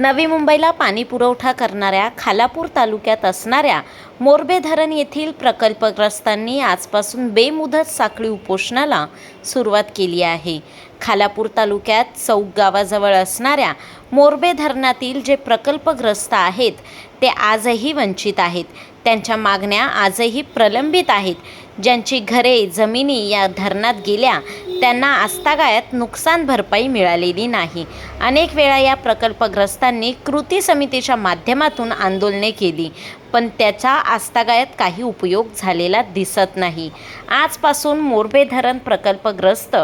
नवी मुंबईला पाणी पुरवठा करणाऱ्या खालापूर तालुक्यात असणाऱ्या मोरबे धरण येथील प्रकल्पग्रस्तांनी आजपासून बेमुदत साखळी उपोषणाला सुरुवात केली आहे. खालापूर तालुक्यात चौक गावाजवळ असणाऱ्या मोरबे धरणातील जे प्रकल्पग्रस्त आहेत ते आजही वंचित आहेत. त्यांच्या मागण्या आजही प्रलंबित आहेत. ज्यांची घरे जमिनी या धरणात गेल्या त्यांना आस्थागायत नुकसान भरपाई मिळालेली नाही. अनेक वेळा या प्रकल्पग्रस्तांनी कृती समितीच्या माध्यमातून आंदोलने केली पण त्याचा आस्थागायत काही उपयोग झालेला दिसत नाही. आजपासून मोरबे धरण प्रकल्पग्रस्त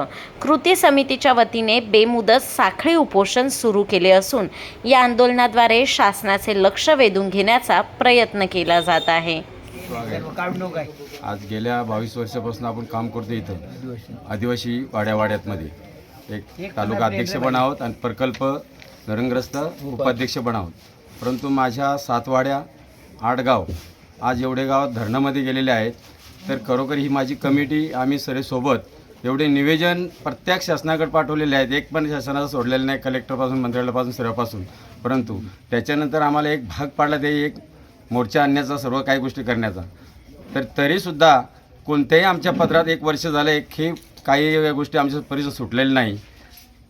कृती समितीच्या वतीने बेमुदत साखळी उपोषण सुरू केले असून या आंदोलनाद्वारे शासनाचे लक्ष वेधून घेण्याचा प्रयत्न केला जात आहे. आज गेल्या बावीस वर्षापासून आपण काम करतो इथं. आदिवासी. वाड्यावाड्यातमध्ये एक तालुका अध्यक्ष पण आहोत आणि प्रकल्प धरणग्रस्त उपाध्यक्ष पण आहोत परंतु माझ्या सात वाड्या आठ गाव आज एवढे गाव धरणामध्ये गेलेले आहेत. तर खरोखर ही माझी कमिटी आम्ही सगळे सोबत एवढे निवेदन प्रत्येक शासनाकडे पाठवलेले आहेत. एक पण शासनाचं सोडलेलं नाही कलेक्टरपासून मंत्रालयापासून सर्वापासून. परंतु त्याच्यानंतर आम्हाला एक भाग पाडला ते एक मोर्चा आणण्याचा सर्व काही गोष्टी करण्याचा. तर तरीसुद्धा कोणत्याही आमच्या पत्रात एक वर्ष झालं एक हे काही गोष्टी आमच्या परिसर सुटलेल्या नाही.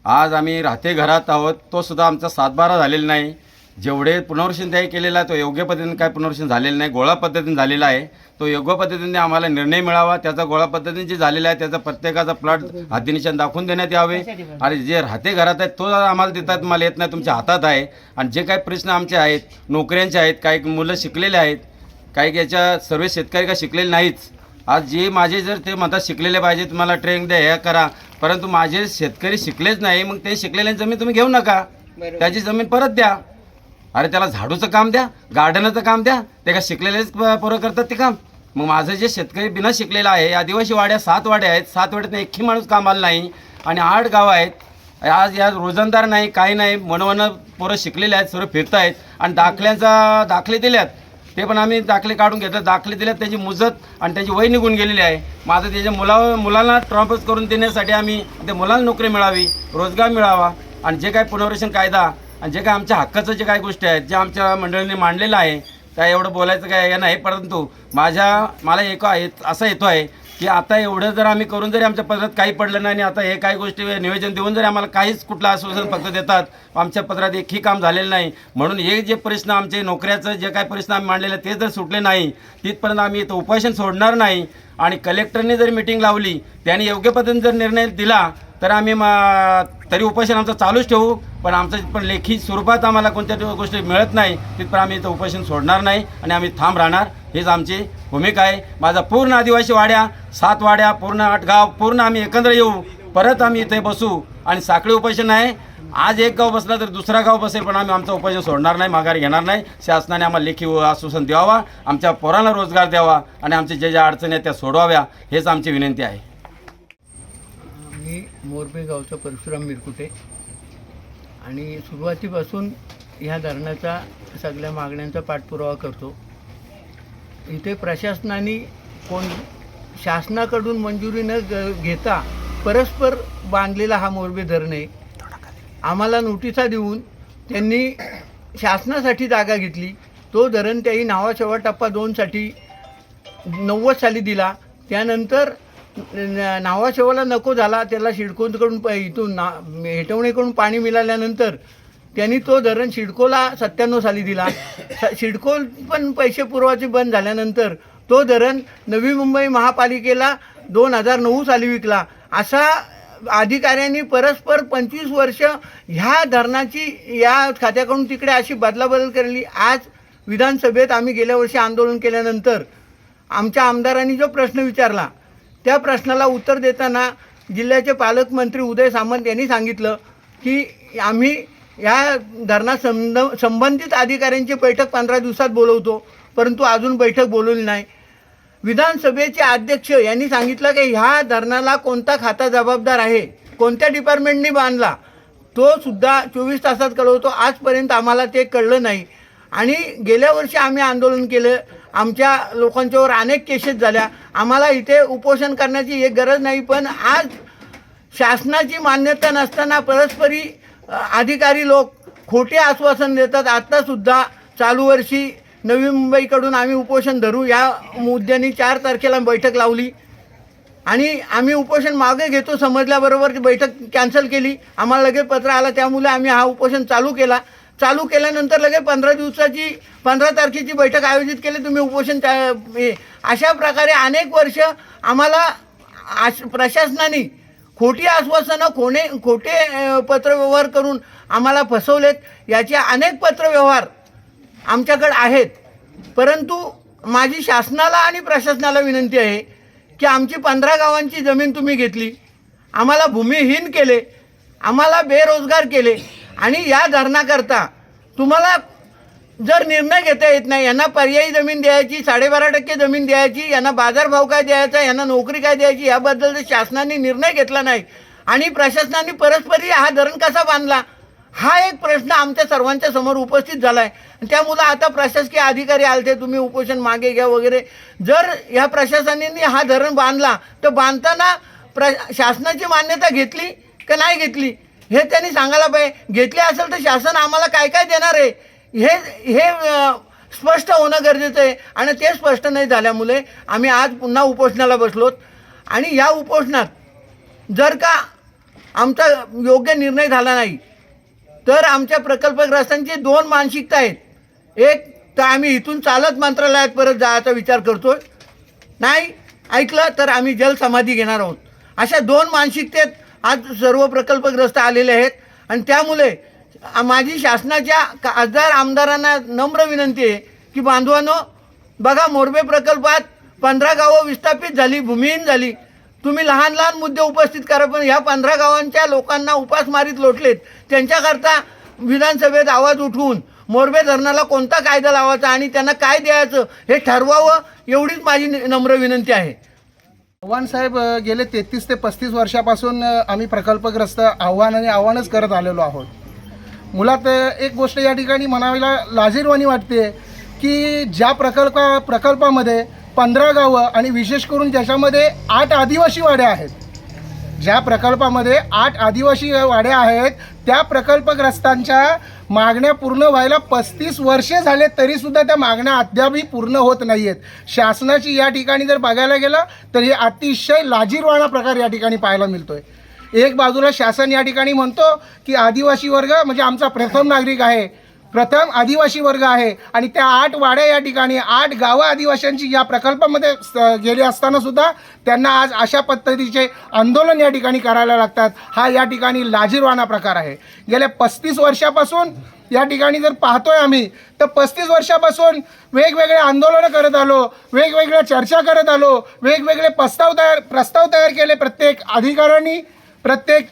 आज आम्ही राहते घरात आहोत तोसुद्धा आमचा सातबारा झालेला नाही. जेवढे पुनर्वसन त्याही केलेला आहे तो योग्य पद्धतीने काय पुनर्वसन झालेलं नाही गोळा पद्धतीने झालेला आहे तो योग्य पद्धतीने आम्हाला निर्णय मिळावा त्याचा गोळा पद्धतीने जे झालेला आहे त्याचा प्रत्येकाचा प्लॉट हातीनिशाण दाखवून देण्यात यावे. आणि जे राहते घरात आहेत तो आम्हाला देतात मला येत नाही तुमच्या हातात आहे. आणि जे काही प्रश्न आमचे आहेत नोकऱ्यांचे आहेत काही मुलं शिकलेले आहेत काही याच्या सर्व शेतकरी का शिकलेले नाहीच आज जे माझे जर ते म्हणतात शिकलेले पाहिजे तुम्हाला ट्रेनिंग द्या हे करा. परंतु माझे शेतकरी शिकलेच नाही मग ते शिकलेल्या जमीन तुम्ही घेऊ नका. त्याची जमीन परत द्या. अरे त्याला झाडूचं काम द्या गार्डनचं काम द्या ते का शिकलेलेच प- पोरं करतात ते काम. मग माझं जे शेतकरी बिना शिकलेला आहे आदिवासी वाड्या सात वाड्या आहेत सात वाड्यात एकही माणूस कामाला नाही आणि आठ गावं आहेत. आज या रोजंदार नाही काही नाही मनवणं पोरं शिकलेले आहेत सर्व फिरत आहेत आणि दाखल्यांचा दाखले दिल्यात. ते पण आम्ही दाखले काढून घेतले दाखले दिल्यात त्याची मुजत आणि त्याची वय निघून गेलेली आहे. माझं त्याच्या मुला मुलांना ट्रान्सफर करून देण्यासाठी आम्ही त्या मुलांना नोकरी मिळावी रोजगार मिळावा आणि जे काय पुनर्वसन कायदा आणि जे काय आमच्या हक्काचं जे काही गोष्टी आहेत जे आमच्या मंडळींनी मांडलेलं आहे त्या एवढं बोलायचं काय हे नाही परंतु माझ्या मला एक आहे- असा येतो आहे की आता एवढं जर आम्ही करून जरी आमच्या पत्रात काही पडलं नाही आणि आता हे काही गोष्टी नियोजन देऊन जरी आम्हाला काहीच कुठलं आश्वासन फक्त देतात आमच्या पत्रात एकही काम झालेलं नाही. म्हणून हे जे प्रश्न आमचे नोकऱ्याचं जे काही प्रश्न आम्ही मांडलेले ते जर सुटले नाही तिथपर्यंत आम्ही इथं उपोषण सोडणार नाही आणि कलेक्टरने जर मिटिंग लावली त्याने योग्य पद्धतीने जर निर्णय दिला तर आम्ही तरी उपोषण आमचं चालूच ठेवू पण आमचं पण लेखी स्वरूपात आम्हाला कोणत्या गोष्टी मिळत नाही तिथपर्यंत आम्ही इथं उपोषण सोडणार नाही आणि आम्ही थांब राहणार. हीच आमची भूमिका आहे. माझा पूर्ण आदिवासी वाड्या सात वाड्या पूर्ण आठ गाव पूर्ण आम्ही एकत्र येऊ. परत आम्ही इथे बसू. आणि साखळी उपोषण आहे. आज एक गाव बसला तर दुसरा गाव बसेल पण आम्ही आमचं उपोषण सोडणार नाही माघार घेणार नाही. शासनाने आम्हाला लेखी आश्वासन द्यावा. आमच्या पोरांना रोजगार द्यावा आणि आमच्या ज्या ज्या अडचणी आहेत त्या सोडवाव्या हेच आमची विनंती आहे. मी मोरबे गावचा परशुराम मिरकुटे. आणि सुरुवातीपासून ह्या धरणाचा सगळ्या मागण्यांचा पाठपुरावा करतो. इथे प्रशासनाने कोण शासनाकडून मंजुरी न ग- घेता परस्पर बांधलेला हा मोरबे धरण आहे. आम्हाला नोटिसा देऊन त्यांनी शासनासाठी जागा घेतली. तो धरण त्याही नावाशेवा टप्पा दोनसाठी नव्वद साली दिला. त्यानंतर न- नावाशेवाला नको झाला. त्याला शिडकोकडून प इथून ना हेटवणेकडून पाणी मिळाल्यानंतर त्यांनी तो धरण शिडकोला सत्त्याण्णव साली दिला. स- शिडको पण पैसे पुरवायचे बंद झाल्यानंतर तो धरण नवी मुंबई महापालिकेला दोन हजार नऊ साली विकला. असा अधिकाऱ्यांनी परस्पर पंचवीस वर्ष ह्या धरणाची या खात्याकडून तिकडे अशी बदलाबदल केली आज विधानसभेत आम्ही गेल्या वर्षी आंदोलन केल्यानंतर आमच्या आमदारांनी जो प्रश्न विचारला त्या प्रश्नाला उत्तर देताना जिल्ह्याचे पालकमंत्री उदय सामंत यांनी सांगितलं की आम्ही या धरणा संब संबंधित अधिकाऱ्यांची बैठक पंधरा दिवसात बोलवतो परंतु अजून बैठक बोलवली नाही. विधानसभेचे अध्यक्ष यांनी सांगितलं की ह्या धरणाला कोणता खाता जबाबदार आहे कोणत्या डिपार्टमेंटनी बांधला तो सुद्धा चोवीस तासात कळवतो. आजपर्यंत आम्हाला ते कळलं नाही. आणि गेल्या वर्षी आम्ही आंदोलन केलं आमच्या लोकांच्यावर अनेक केसेस झाल्या. आम्हाला इथे उपोषण करण्याची एक गरज नाही पण आज शासनाची मान्यता नसताना परस्परी अधिकारी लोक खोटे आश्वासन देतात. आत्तासुद्धा चालू वर्षी नवी मुंबईकडून आम्ही उपोषण धरू. या मुद्द्याने चार तारखेला बैठक लावली. आणि आम्ही उपोषण मागे घेतो. समजल्याबरोबर ती बैठक कॅन्सल केली. आम्हाला लगेच पत्र आलं. त्यामुळे आम्ही हा उपोषण चालू केला. चालू केल्यानंतर लगेच पंधरा दिवसाची पंधरा तारखेची बैठक आयोजित केली. तुम्ही उपोषण अशा प्रकारे अनेक वर्ष आम्हाला आश प्रशासनाने खोटी आश्वासनं कोणे खोटे पत्रव्यवहार करून आम्हाला फसवलेत याचे अनेक पत्रव्यवहार आमच्याकडे आहेत. परंतु माझी शासनाला आणि प्रशासनाला विनंती आहे की आमची पंधरा गावांची जमीन तुम्ही घेतली आम्हाला भूमिहीन केले आम्हाला बेरोजगार केले आणि या धरणाकरता तुम्हाला जर निर्णय घेता येत नाही यांना पर्यायी जमीन द्यायची साडेबारा टक्के जमीन द्यायची यांना बाजारभाव काय द्यायचा यांना नोकरी काय द्यायची याबद्दल जर शासनाने निर्णय घेतला नाही. आणि प्रशासनाने परस्परी हा धरण कसा बांधला? हा एक प्रश्न आमच्या सर्वांच्या समोर उपस्थित झाला आहे त्यामुळं आता प्रशासकीय अधिकारी आलते तुम्ही उपोषण मागे घ्या वगैरे. जर ह्या प्रशासनाने हा धरण बांधला तर बांधताना प्र शासनाची मान्यता घेतली का नाही घेतली? हे त्यांनी सांगायला पाहिजे. घेतली असेल तर शासन आम्हाला काय काय देणार आहे? हे हे स्पष्ट होणं गरजेचं आहे. आणि ते स्पष्ट नाही झाल्यामुळे आम्ही आज पुन्हा उपोषणाला बसलोत. आणि या उपोषणात जर का आमचा योग्य निर्णय झाला नाही तर आमच्या प्रकल्पग्रस्तांची दोन मानसिकता आहेत. एक तर आम्ही इथून चालत मंत्रालयात परत जायचा विचार करतो नाही ऐकलं तर आम्ही जलसमाधी घेणार आहोत. अशा दोन मानसिकतेत आज सर्व प्रकल्पग्रस्त आलेले आहेत. आणि त्यामुळे माझी शासनाच्या खासदार आमदारांना नम्र विनंती आहे की बांधवानो बघा मोरबे प्रकल्पात पंधरा गावं विस्थापित झाली भूमिहीन झाली. तुम्ही लहान लहान मुद्दे उपस्थित करा पण ह्या पंधरा गावांच्या लोकांना उपासमारीत लोटलेत. त्यांच्याकरता विधानसभेत आवाज उठवून मोरबे धरणाला कोणता कायदा लावायचा आणि त्यांना काय द्यायचं हे ठरवावं एवढीच माझी नम्र विनंती आहे. चव्हाण साहेब गेले तेहतीस ते पस्तीस वर्षापासून आम्ही प्रकल्पग्रस्त आव्हान आणि आव्हानच करत आलेलो आहोत. मुलात एक गोष्ट या ठिकाणी म्हणावीला लाजीरवाणी वाटते की ज्या प्रकल्पा प्रकल्पामध्ये पंधरा गावं आणि विशेष करून ज्याच्यामध्ये आठ आदिवासी वाड्या आहेत ज्या प्रकल्पामध्ये आठ आदिवासी वाड्या आहेत त्या प्रकल्पग्रस्तांच्या मागण्या पूर्ण व्हायला पस्तीस वर्षे झाले तरीसुद्धा त्या मागण्या अद्यापही पूर्ण होत नाही आहेत शासनाची या ठिकाणी जर बघायला गेलं तर हे अतिशय लाजीरवाणा प्रकार या ठिकाणी पाहायला मिळतो आहे एक बाजूला शासन या ठिकाणी म्हणतो की आदिवासी वर्ग म्हणजे आमचा प्रथम नागरिक आहे. प्रथम आदिवासी वर्ग आहे. आणि त्या आठ वाड्या या ठिकाणी आठ गावं आदिवाशांची या प्रकल्पामध्ये स- गेले असताना सुद्धा त्यांना आज अशा पद्धतीचे आंदोलन या ठिकाणी करायला लागतात. हा या ठिकाणी लाजीरवाना प्रकार आहे. गेल्या पस्तीस वर्षापासून या ठिकाणी जर पाहतोय आम्ही तर पस्तीस वर्षापासून वेगवेगळे आंदोलनं करत आलो वेगवेगळ्या चर्चा करत आलो वेगवेगळे प्रस्ताव तयार प्रस्ताव तयार केले प्रत्येक अधिकाऱ्यांनी. प्रत्येक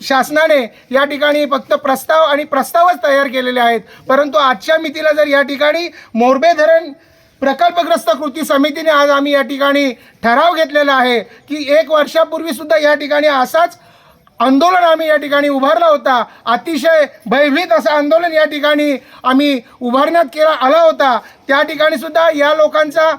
शासनाने या ठिकाणी फक्त प्रस्ताव आणि प्रस्तावच तयार केलेले आहेत. परंतु आजच्या मितीला जर या ठिकाणी मोरबे धरण प्रकल्पग्रस्त कृती समितीने आज आम्ही या ठिकाणी ठराव घेतलेला आहे की एक वर्षापूर्वीसुद्धा या ठिकाणी असाच आंदोलन आम्ही या ठिकाणी उभारला होता. अतिशय भयभीत असं आंदोलन या ठिकाणी आम्ही उभारण्यात केला आला होता. त्या ठिकाणी सुद्धा या लोकांचा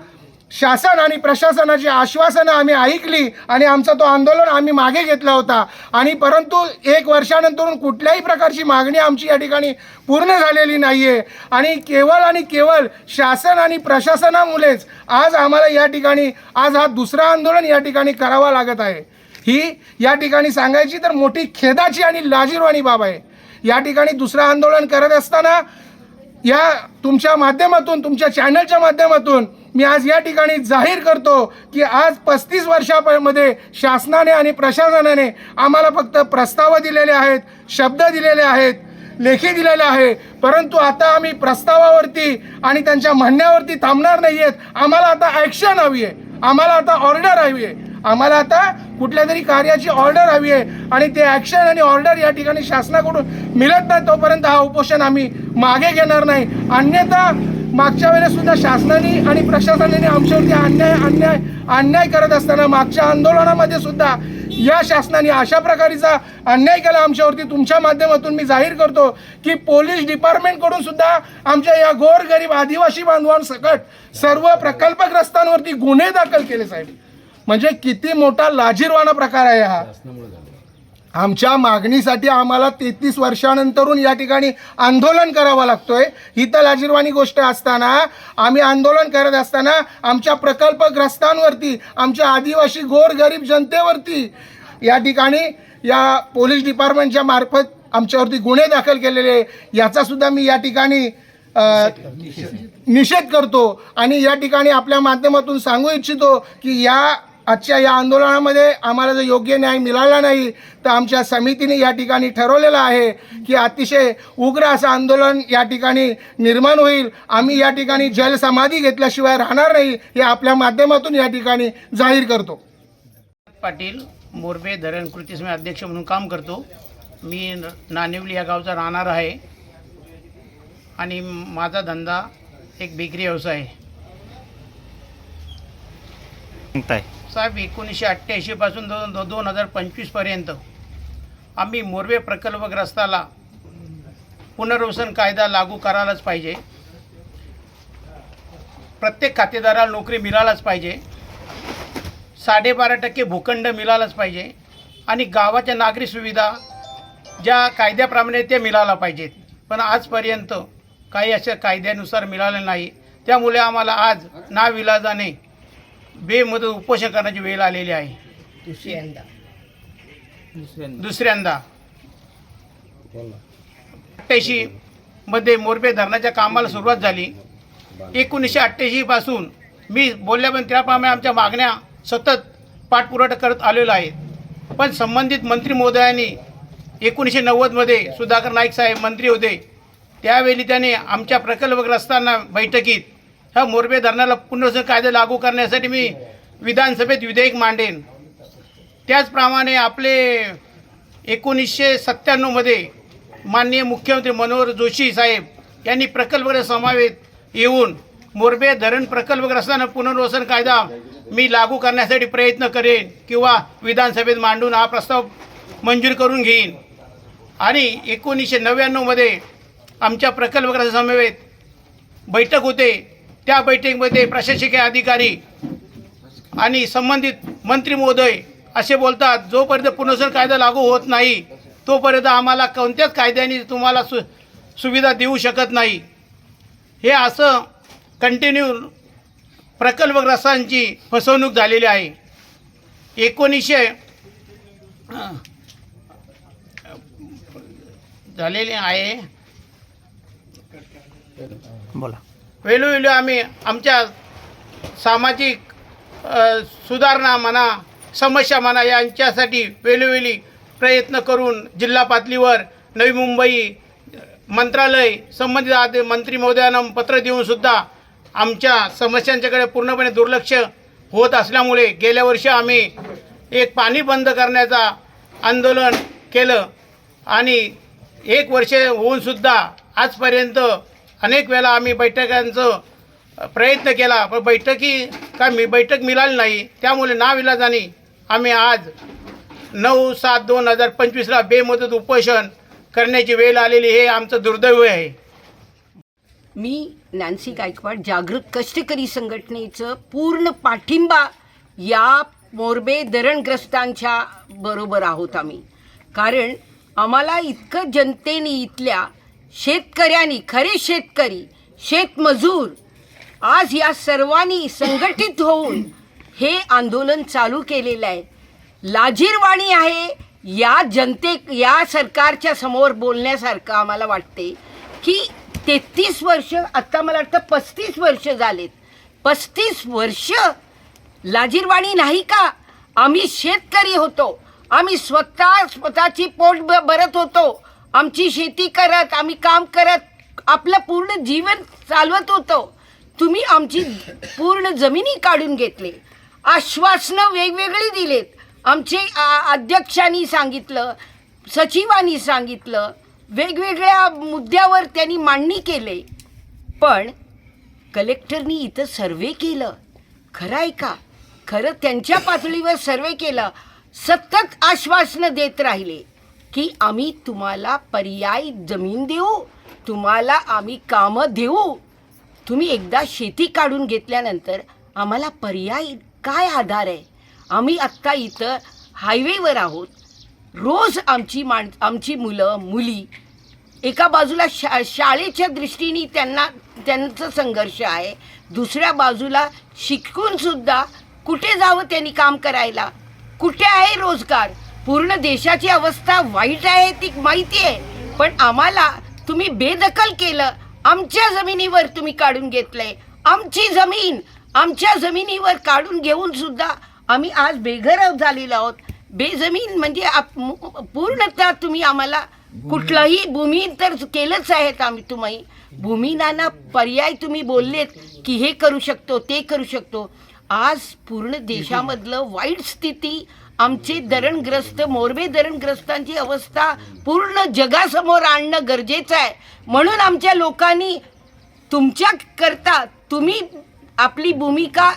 शासन आणि प्रशासनाची आश्वासनं आम्ही ऐकली आणि आमचा तो आंदोलन आम्ही मागे घेतला होता. आणि परंतु एक वर्षानंतर कुठल्याही प्रकारची मागणी आमची या ठिकाणी पूर्ण झालेली नाही आहे आणि केवळ आणि केवळ शासन आणि प्रशासनामुळेच आज आम्हाला या ठिकाणी आज हा दुसरा आंदोलन या ठिकाणी करावा लागत आहे. ही या ठिकाणी सांगायची तर मोठी खेदाची आणि लाजीरवाणी बाब आहे. या ठिकाणी दुसरं आंदोलन करत असताना या तुमच्या माध्यमातून तुमच्या चॅनलच्या माध्यमातून मी आज या ठिकाणी जाहीर करतो की आज पस्तीस वर्षामध्ये शासनाने आणि प्रशासनाने आम्हाला फक्त प्रस्ताव दिलेले आहेत शब्द दिलेले आहेत लेखी दिलेले आहे. परंतु आता आम्ही प्रस्तावावरती आणि त्यांच्या म्हणण्यावरती थांबणार नाही आहेत आम्हाला आता ॲक्शन हवी आहे. आम्हाला आता ऑर्डर हवी आहे. आम्हाला आता कुठल्या तरी कार्याची ऑर्डर हवी आहे. आणि ते ॲक्शन आणि ऑर्डर या ठिकाणी शासनाकडून मिळत नाही तोपर्यंत हा उपोषण आम्ही मागे घेणार नाही. अन्यथा मागच्या वेळेस सुद्धा शासनाने आणि प्रशासनाने आमच्यावरती अन्याय अन्याय अन्याय करत असताना मागच्या आंदोलनामध्ये सुद्धा या शासनाने अशा प्रकारचा अन्याय केला आमच्यावरती. तुमच्या माध्यमातून मी जाहीर करतो की पोलीस डिपार्टमेंटकडून सुद्धा आमच्या या गोरगरीब आदिवासी बांधवांसकट सर्व प्रकल्पग्रस्तांवरती गुन्हे दाखल केले साहेब. म्हणजे किती मोठा लाजीरवाना प्रकार आहे हा. आमच्या मागणीसाठी आम्हाला तेहतीस वर्षानंतरून या ठिकाणी आंदोलन करावं लागतोय. ही तर लाजीरवाणी गोष्ट असताना आम्ही आंदोलन करत असताना आमच्या प्रकल्पग्रस्तांवरती आमच्या आदिवासी गोरगरीब जनतेवरती या ठिकाणी या पोलीस डिपार्टमेंटच्या मार्फत आमच्यावरती गुन्हे दाखल केलेले याचासुद्धा मी या ठिकाणी निषेध करतो. आणि या ठिकाणी आपल्या माध्यमातून सांगू इच्छितो की या आजच्या या आंदोलनामध्ये आम्हाला जर योग्य न्याय मिळाला नाही तर आमच्या समितीने या ठिकाणी ठरवलेलं आहे की अतिशय उग्र असं आंदोलन या ठिकाणी निर्माण होईल. आम्ही या ठिकाणी जलसमाधी घेतल्याशिवाय राहणार नाही हे आपल्या माध्यमातून या ठिकाणी जाहीर करतो. पाटील मोरबे धरण कृती समिती अध्यक्ष म्हणून काम करतो. मी न- नानिवली या गावचा राहणार आहे. आणि माझा धंदा एक बेकरी व्यवसाय आहे. साहेब एकोणीसशे अठ्ठ्याऐंशीपासून दोन दो दोन हजार पंचवीसपर्यंत आम्ही मोरवे प्रकल्पग्रस्ताला पुनर्वसन कायदा लागू करायलाच पाहिजे. प्रत्येक खातेदाराला नोकरी मिळालाच पाहिजे. साडेबारा टक्के भूखंड मिळालाच पाहिजे. आणि गावाच्या नागरी सुविधा ज्या कायद्याप्रमाणे त्या मिळाल्या पाहिजेत. पण आजपर्यंत काही अशा कायद्यानुसार मिळालं नाही. त्यामुळे आम्हाला आज नाविलाजाने बेमुदत उपोषण करण्याची वेळ आलेली आहे. दुसऱ्यांदा. अठ्ठ्याऐंशी मध्ये मोरबे धरणाच्या कामाला सुरुवात झाली. एकोणीसशे अठ्ठ्याऐंशी पासून मी बोलल्यापर्यंत त्याप्रमाणे आमच्या मागण्या सतत पाठपुरावा करत आलेलो आहे. पण संबंधित मंत्री महोदयांनी एकोणीसशे नव्वदमध्ये सुधाकर नाईक साहेब मंत्री होते. त्यावेळी त्याने आमच्या प्रकल्पग्रस्तांना बैठकीत ह्या मोरबे धरणाला पुनर्वसन कायदा लागू करण्यासाठी मी विधानसभेत विधेयक मांडेन. त्याचप्रमाणे आपले एकोणीसशे सत्त्याण्णवमध्ये माननीय मुख्यमंत्री मनोहर जोशी साहेब यांनी प्रकल्पग्रस्त समावेत येऊन मोरबे धरण प्रकल्पग्रस्तांना पुनर्वसन कायदा मी लागू करण्यासाठी प्रयत्न करेन किंवा विधानसभेत मांडून हा प्रस्ताव मंजूर करून घेईन. आणि एकोणीसशे नव्याण्णवमध्ये आमच्या प्रकल्पग्रस्त समवेत बैठक होते. त्या बैठकीमध्ये प्रशासकीय अधिकारी आणि संबंधित मंत्री महोदय असे बोलतात जोपर्यंत पुनर्सन कायदा लागू होत नाही तोपर्यंत आम्हाला कोणत्याच कायद्याने तुम्हाला सु सुविधा देऊ शकत नाही. हे असं कंटिन्यू प्रकल्पग्रस्तांची फसवणूक झालेली आहे. एकोणीसशे झालेले झालेली आहे. बोला. वेळोवेळी आम्ही आमच्या सामाजिक सुधारणा म्हणा समस्या म्हणा यांच्यासाठी वेळोवेळी प्रयत्न करून जिल्हा पातळीवर नवी मुंबई मंत्रालय संबंधित आदि मंत्री महोदयांना पत्र देऊनसुद्धा आमच्या समस्यांच्याकडे पूर्णपणे दुर्लक्ष होत असल्यामुळे गेल्या वर्षी आम्ही एक पाणी बंद करण्याचा आंदोलन केलं आणि एक वर्ष होऊनसुद्धा आजपर्यंत अनेक वेळा आम्ही बैठकांचं प्रयत्न केला पण बैठकी का मी बैठक मिळाली नाही. त्यामुळे नाविलाजाने आम्ही आज नऊ सात दोन हजार पंचवीसला बेमुदत उपोषण करण्याची वेळ आलेली हे आमचं दुर्दैव आहे. मी नॅन्सी गायकवाड जागृत कष्टकरी संघटनेचं पूर्ण पाठिंबा या मोरबे धरणग्रस्तांच्या बरोबर आहोत आम्ही. कारण आम्हाला इतकं जनतेने इथल्या शेतकऱ्यांनी खरे शेतकरी शेतमजूर आज या सर्वांनी संघटित होऊन हे आंदोलन चालू केलेलं आहे. लाजीरवाणी आहे या जनते या सरकारच्या समोर बोलण्यासारखं आम्हाला वाटते की तेहतीस वर्ष आत्ता मला वाटतं पस्तीस वर्ष झालेत. पस्तीस वर्ष लाजीरवाणी नाही का? आम्ही शेतकरी होतो. आम्ही स्वतः स्वतःची पोट ब भरत होतो. आमची शेती करत आम्ही काम करत आपलं पूर्ण जीवन चालवत होतो. तुम्ही आमची पूर्ण जमिनी काढून घेतले. आश्वासनं वेगवेगळी दिलेत. आमचे आ- अध्यक्षांनी सांगितलं सचिवांनी सांगितलं वेगवेगळ्या मुद्द्यावर त्यांनी मांडणी केले. पण कलेक्टरनी इथं सर्वे केलं. खरं आहे का? खरं त्यांच्या पातळीवर सर्वे केलं. सतत आश्वासनं देत राहिले. की आम्ही तुम्हाला पर्यायी जमीन देऊ तुम्हाला आम्ही कामं देऊ. तुम्ही एकदा शेती काढून घेतल्यानंतर आम्हाला पर्याय काय आधार आहे? आम्ही आत्ता इथं हायवेवर आहोत. रोज आमची माण आमची मुलं मुली एका बाजूला शा शाळेच्या दृष्टीने त्यांना त्यांचं संघर्ष आहे. दुसऱ्या बाजूला शिकूनसुद्धा कुठे जावं त्यांनी काम करायला? कुठे आहे रोजगार? पूर्ण देशाची अवस्था वाईट आहे ती माहिती आहे. पण आम्हाला तुम्ही बेदखल केलं. आमच्या जमिनीवर तुम्ही काढून घेतलंय. आमची जमीन आमच्या जमिनीवर काढून घेऊन सुद्धा आम्ही आज बेघर झालेलो आहोत. बेजमीन म्हणजे पूर्णतः तुम्ही आम्हाला कुठलाही भूमी तर केलंच आहेत आम्ही तुम्ही. भूमिनाना पर्याय तुम्ही बोललेत की हे करू शकतो ते करू शकतो. आज पूर्ण देशामधलं वाईट स्थिती आमचे धरणग्रस्त मोरबे धरणग्रस्तांची अवस्था पूर्ण जगासमोर आणणं गरजेचं आहे. म्हणून आमच्या लोकांनी तुमच्या करता तुम्ही आपली भूमिका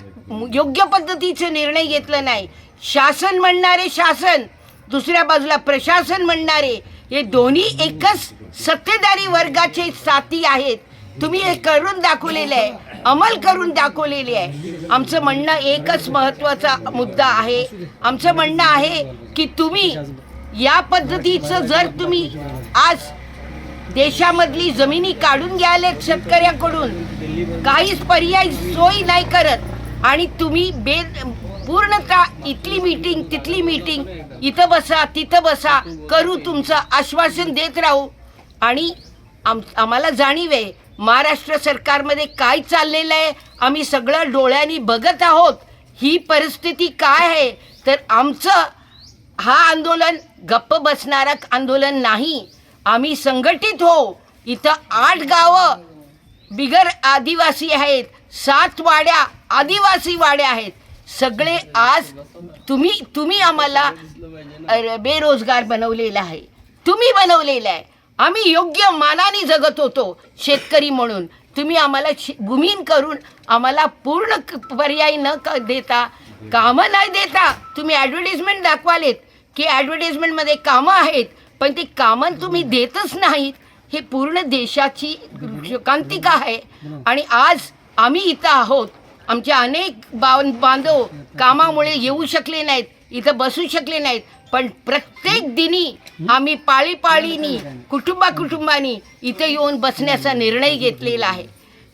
योग्य पद्धतीचे निर्णय घेतला नाही. शासन म्हणणारे शासन दुसऱ्या बाजूला प्रशासन म्हणणारे हे दोन्ही एकच सत्तेदारी वर्गाचे साथी आहेत. तुम्ही हे करून दाखवलेलं आहे. अंमल करून दाखवलेली आहे. आमचं म्हणणं एकच महत्त्वाचा मुद्दा आहे. आमचं म्हणणं आहे की तुम्ही या पद्धतीचं जर तुम्ही आज देशामधली जमिनी काढून घ्यायलेत शेतकऱ्याकडून काहीच पर्याय सोय नाही करत आणि तुम्ही बे पूर्णतः इथली मीटिंग तिथली मीटिंग इथं बसा तिथं बसा करू तुमचं आश्वासन देत राहू. आणि आम आम्हाला जाणीव आहे महाराष्ट्र सरकारमध्ये काय चाललेलं आहे? आम्ही सगळं डोळ्यांनी बघत आहोत. ही परिस्थिती काय आहे? तर आमचं हा आंदोलन गप्प बसणारं आंदोलन नाही. आम्ही संघटित हो. इथं आठ गावं बिगर आदिवासी आहेत. सात वाड्या आदिवासी वाड्या आहेत. सगळे आज तुम्ही तुम्ही आम्हाला बेरोजगार बनवलेलं आहे. तुम्ही बनवलेलं आहे. आम्ही योग्य मानाने जगत होतो शेतकरी म्हणून. तुम्ही आम्हाला शे- भूमीन करून आम्हाला पूर्ण पर्याय न क देता कामं नाही देता तुम्ही ॲडव्हर्टिजमेंट दाखवालेत की ॲडव्हर्टिजमेंटमध्ये कामं आहेत पण ती कामं तुम्ही देतच नाहीत. हे पूर्ण देशाची शोकांतिका आहे. आणि आज आम्ही इथं आहोत. आमचे अनेक बां बांधव कामामुळे येऊ शकले नाहीत इथं बसू शकले नाहीत. पण प्रत्येक दिनी आम्ही पाळीपाळीनी कुटुंबा कुटुंबानी इथे येऊन बसण्याचा निर्णय घेतलेला आहे.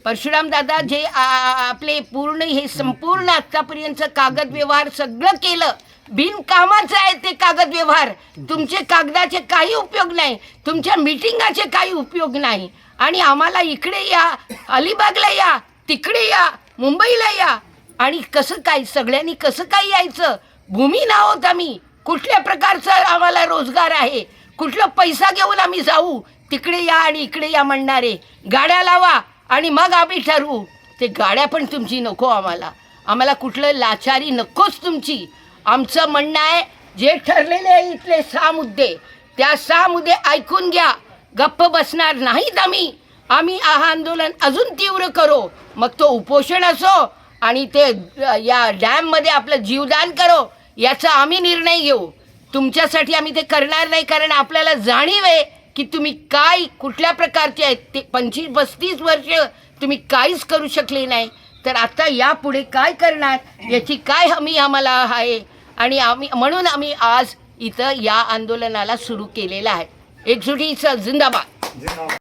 परशुराम दादा जे आपले पूर्ण हे संपूर्ण आत्तापर्यंतचं कागद व्यवहार सगळं केलं बिनकामाचं आहे ते कागद व्यवहार. तुमचे कागदाचे काही उपयोग नाही तुमच्या मिटिंगाचे काही उपयोग नाही. आणि आम्हाला इकडे या अलिबागला या तिकडे या मुंबईला या. आणि कसं काय सगळ्यांनी कसं काय यायचं? भूमी नाव आहोत आम्ही. कुठल्या प्रकारचा आम्हाला रोजगार आहे? कुठला पैसा घेऊन आम्ही जाऊ? तिकडे या आणि इकडे या म्हणणारे. गाड्या लावा आणि मग आम्ही ठरवू. ते गाड्या पण तुमची नको आम्हाला. आम्हाला कुठलं लाचारी नकोच तुमची. आमचं म्हणणं आहे जे ठरलेले आहे इथले सहा मुद्दे त्या सहा मुद्दे ऐकून घ्या. गप्प बसणार नाहीत आम्ही. आम्ही हा आंदोलन अजून तीव्र करो. मग तो उपोषण असो आणि ते या डॅममध्ये आपलं जीवदान करो. याचा आम्ही निर्णय घेऊ. तुमच्यासाठी आम्ही ते करणार नाही कारण आपल्याला जाणीव आहे की तुम्ही काय कुठल्या प्रकारचे आहेत. ते पंचवीस पस्तीस वर्ष तुम्ही काहीच करू शकले नाही. तर आता यापुढे काय करणार? याची काय हमी आम्हाला आहे? आणि आम्ही म्हणून आम्ही आज इथं या आंदोलनाला सुरू केलेलं आहे. एकजुटीचा जिंदाबाद.